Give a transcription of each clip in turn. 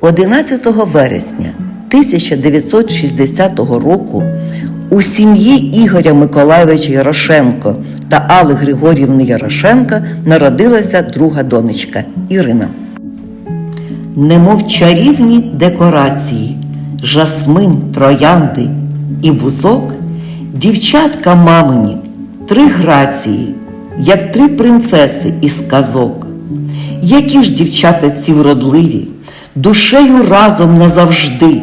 11 вересня 1960 року у сім'ї Ігоря Миколайовича Ярошенко та Алли Григорівни Ярошенка народилася друга донечка Ірина. Немов чарівні декорації, жасмин, троянди і бузок, дівчатка мамині, три грації, як три принцеси із казок. Які ж дівчата ці вродливі, душею разом назавжди.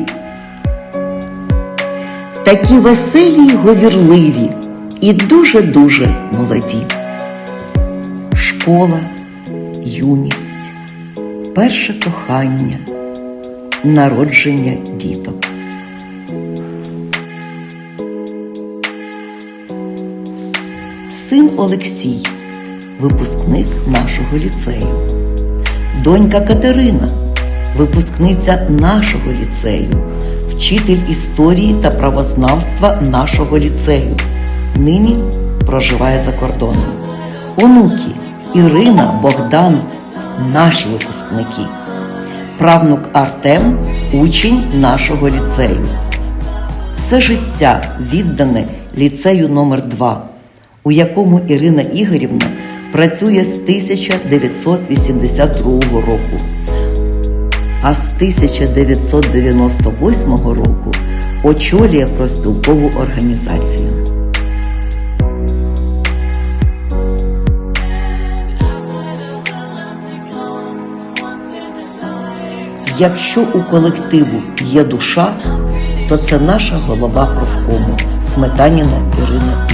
Такі веселі й говірливі і дуже-дуже молоді. Школа, юність, перше кохання, народження діток. Син Олексій, випускник нашого ліцею. Донька Катерина, випускниця нашого ліцею, вчитель історії та правознавства нашого ліцею. Нині проживає за кордоном. Онуки Ірина, Богдан, наші випускники. Правнук Артем, учень нашого ліцею. Все життя віддане ліцею номер 2 у якому Ірина Ігорівна працює з 1982 року. А з 1998 року очолює проспілкову організацію. Якщо у колективу є душа, то це наша голова профкому Сметаніна Ірина